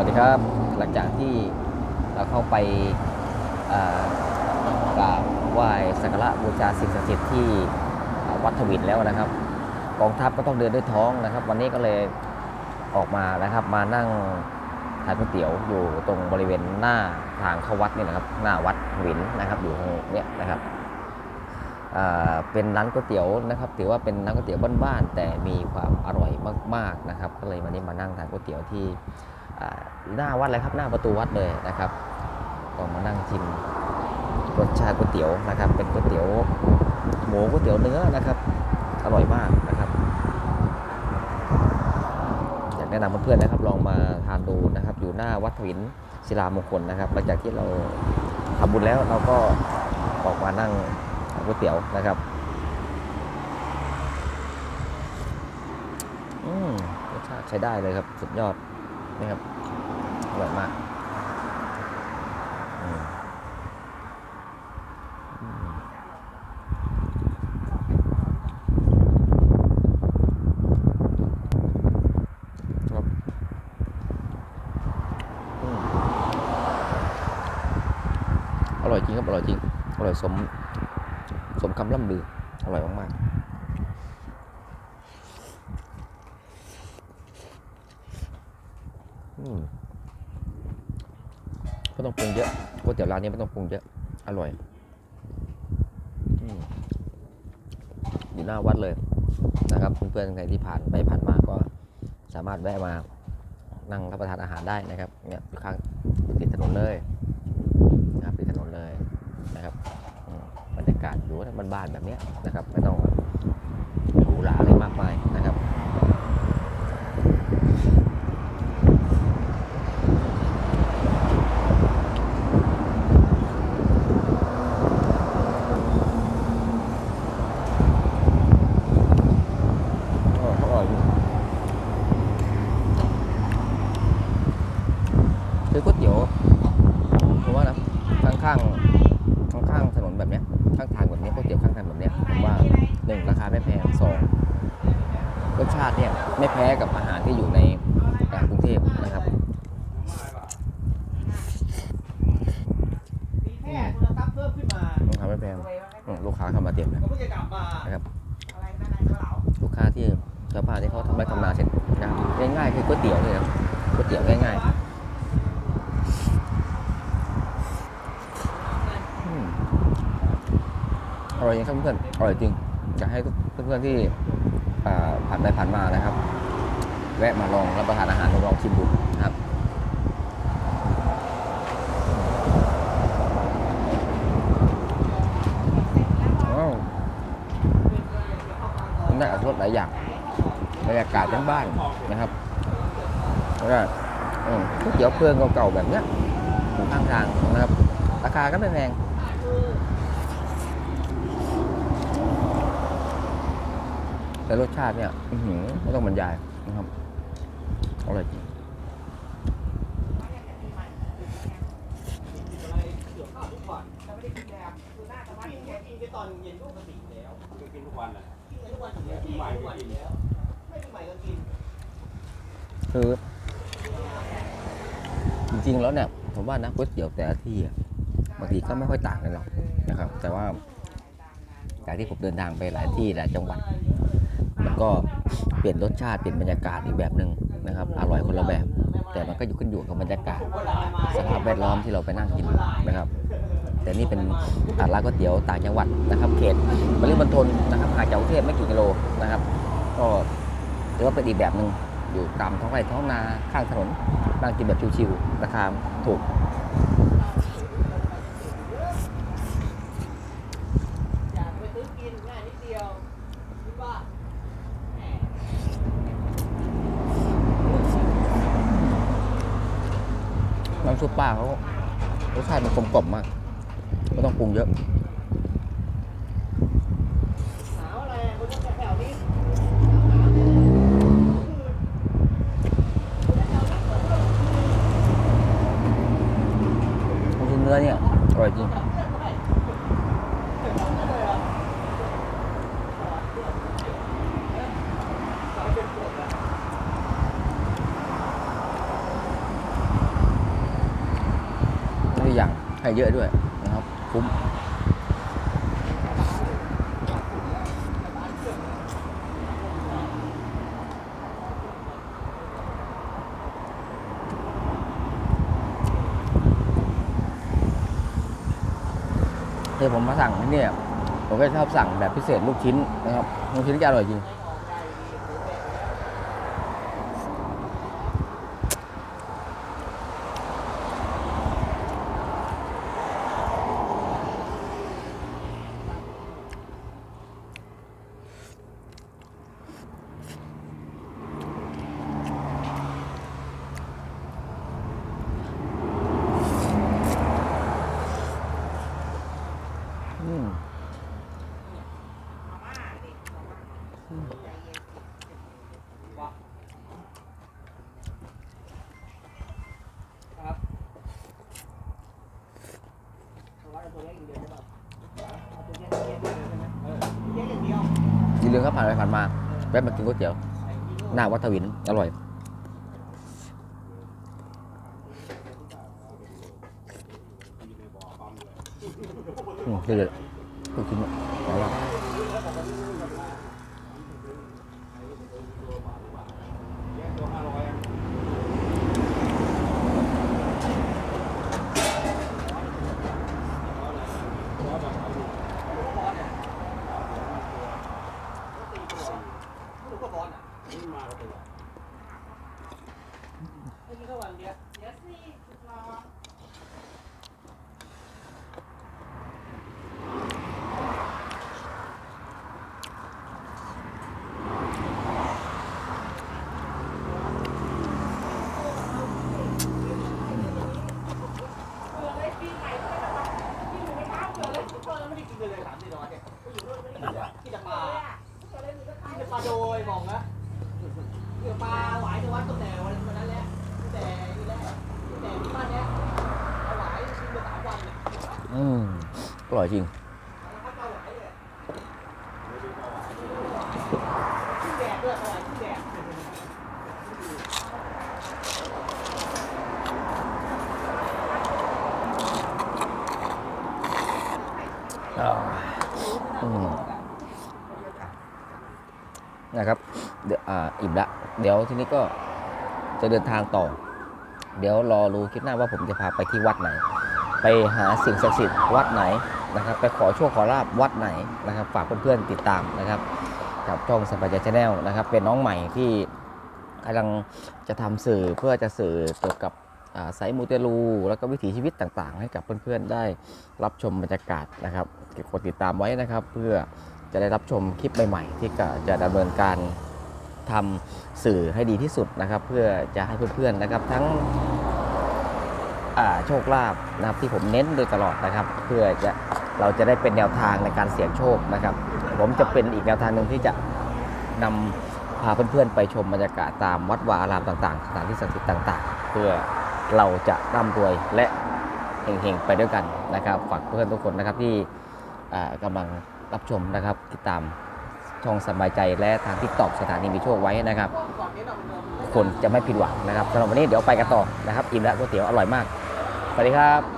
วัสดีครับ หลังจากที่เราเข้าไปกราบไหว้สักการะบูชาสิ่งศักดิ์สิทธิ์ที่วัดทวินแล้วนะครับ กองทัพก็ต้องเดินด้วยท้องนะครับ วันนี้ก็เลยออกมานะครับ มานั่งทานก๋วยเตี๋ยวอยู่ตรงบริเวณหน้าทางเข้าวัดนี่นะครับ หน้าวัดทวินนะครับอยู่ตรงเนี้ยนะครับเป็นร้านก๋วยเตี๋ยวนะครับถือว่าเป็นร้านก๋วยเตี๋ยวบ้านๆแต่มีความอร่อยมากๆนะครับ ก็เลยวันนี้มานั่งทานก๋วยเตี๋ยวที่ หน้าวัดเลยครับหน้าประตูวัดเลยนะครับก็มานั่งชิมรสชาติก๋วยเตี๋ยวนะครับ เป็นก๋วยเตี๋ยวหมูก๋วยเตี๋ยวเนื้อนะครับ อร่อยมากนะครับอยากแนะนำเพื่อนๆนะครับ ลองมาทานดูนะครับ อยู่หน้าวัดถวินศิลามงคลนะครับ หลังจากที่เราทำบุญแล้วเราก็ออกมานั่งก๋วยเตี๋ยวนะครับอืมรสชาติใช้ได้เลยครับ สุดยอด นะครับอร่อยมากอร่อยจริงครับ อร่อยจริง อร่อยสม สมคำล่ำลือ อร่อยมากๆอืม ไม่ต้องปรุงเยอะก๋วยเตี๋ยวร้านนี้ไม่ต้องปรุงเยอะ อร่อยอยู่หน้าวัดเลยนะครับเพื่อนๆใครที่ผ่านไปผ่านมาก็สามารถแวะมานั่งรับประทานอาหารได้นะครับเนี่ยอยู่ข้างติดถนนเลยนะครับติดถนนเลยนะครับบรรยากาศอยู่บ้านๆแบบนี้นะครับไม่ต้องแบบหรูหราอะไรมากมายนะครับ อร่อยอร่อยอยู่ คือก๋วยเตี๋ยวผมว่านะข้างข้างข้างข้างๆถนนแบบเนี้ยข้างทางแบบเนี้ยก๋วยเตี๋ยวข้างทางแบบเนี้ยผมว่าหนึ่งราคาไม่แพงสองรสชาติเนี่ยไม่แพ้กับอาหารที่อยู่ในกรุงเทพนะครับมีแค่โทรศัพท์เพิ่มขึ้นมาราคาไม่แพงลูกค้าเข้ามาเต็มเลยนะครับลูกค้าที่ชาวบ้านที่เขาทำไรทำนาเสร็จนะง่ายๆคือก๋วยเตี๋ยวเลยครับก๋วยเตี๋ยวง่ายๆอืมอ ร่อยจริงครับเพื่อนๆอร่อยจริงอยากให้เพื่อนๆที่ผ่านไปผ่านมานะครับ แวะมาลองรับประทานอาหารลองชิมดูนะครับว้าวมันได้อัตรสหลายอย่างบรรยากาศบ้านๆนะครับแล้วก็ก๋วยเตี๋ยวเพลิงเก่าๆแบบเนี้ยอยู่ข้างทางนะครับ ราคาก็ไม่แพง แต่รสชาติเนี่ยไม่ต้องบรรยายนะครับอร่อยจริงคือจริงๆแล้วเนี่ยผมว่านะก๋วยเตี๋ยวแต่ที่บางทีก็ไม่ค่อยต่างกันหรอกนะครับ แต่ว่าจากที่ผมเดินทางไปหลายที่หลายจังหวัด ก็เปลี่ยนรสชาติเปลี่ยนบรรยากาศอีกแบบหนึ่งนะครับ อร่อยคนละแบบ แต่มันก็อยู่ขึ้นอยู่กับบรรยากาศสภาพแวดล้อมที่เราไปนั่งกินนะครับ แต่นี่เป็นอ่าร้านก๋วยเตี๋ยวต่างจังหวัดนะครับ เขตปริมณฑลนะครับห่างจากกรุงเทพไม่กี่กิโลนะครับ ก็ถือว่าเป็นอีกแบบหนึ่งอยู่ตามท้องไร่ท้องนาข้างถนนนั่งกินแบบชิวๆราคาถูก อยากไปซื้อกินง่ายนิดเดียวคิดว่า น้ำ ซุปป้าเขารสชาติมันกลมกล่อมมาก ไม่ต้องปรุงเยอะ หาอะไรคนจะแถวนี้ ลูกชิ้นเนื้อเนี่ยอร่อยจริง ให้เยอะด้วยนะครับ คุ้มเดี๋ยวผมมาสั่งที่นี่ผมก็ชอบสั่งแบบพิเศษลูกชิ้นนะครับลูกชิ้นจะอร่อยจริง เอาไว้เอาตัวเล็กอย่างเดียวใช่ป่ะเอาตัวเล็กอย่างเดียวใช่ไหม เออเล็กอย่างเดียวอย่าลืมครับผ่านไปผ่านมาแวะมากินก๋วยเตี๋ยวหน้าวัดทวินอร่อยอืมคือลูกชิ้นอร่อยมากอืมอร่อยจริงอ่าอืม นะครับเดี๋ยวอิ่มละ เดี๋ยวทีนี้ก็จะเดินทางต่อ เดี๋ยวรอรู้คลิปหน้าว่าผมจะพาไปที่วัดไหน ไปหาสิ่งศักดิ์สิทธิ์วัดไหนนะครับ ไปขอโชคขอลาบวัดไหนนะครับ ฝากเพื่อนๆติดตามนะครับกับช่องสัมปชัญญะชาแนลนะครับ เป็นน้องใหม่ที่กำลังจะทำสื่อเพื่อจะสื่อเกี่ยวกับสายมูเตลู แล้วก็วิถีชีวิตต่างๆ ให้กับเพื่อนๆได้รับชมบรรยากาศนะครับกดติดตามไว้นะครับ เพื่อ จะได้รับชมคลิปใหม่ๆ ที่จะดำเนินการทำสื่อให้ดีที่สุดนะครับ เพื่อจะให้เพื่อนๆนะครับทั้งโชคลาภนะครับที่ผมเน้นโดยตลอดนะครับ เพื่อจะเราจะได้เป็นแนวทางในการเสี่ยงโชคนะครับ ผมจะเป็นอีกแนวทางหนึ่งที่จะนำพาเพื่อนๆไปชมบรรยากาศตามวัดวาอารามต่างๆสถานที่ศักดิ์สิทธิ์ต่าง ๆ เพื่อเราจะร่ำรวยและเฮงๆไปด้วยกันนะครับ ฝากเพื่อนทุกคนนะครับที่อ่ากำลัง รับชมนะครับ ติดตามช่องสบายใจและทางทิกตอกสถานีมีโชคไว้นะครับ คนจะไม่ผิดหวังนะครับสำหรับวันนี้เดี๋ยวไปกันต่อนะครับ อิ่มแล้วก๋วยเตี๋ยวอร่อยมาก สวัสดีครับ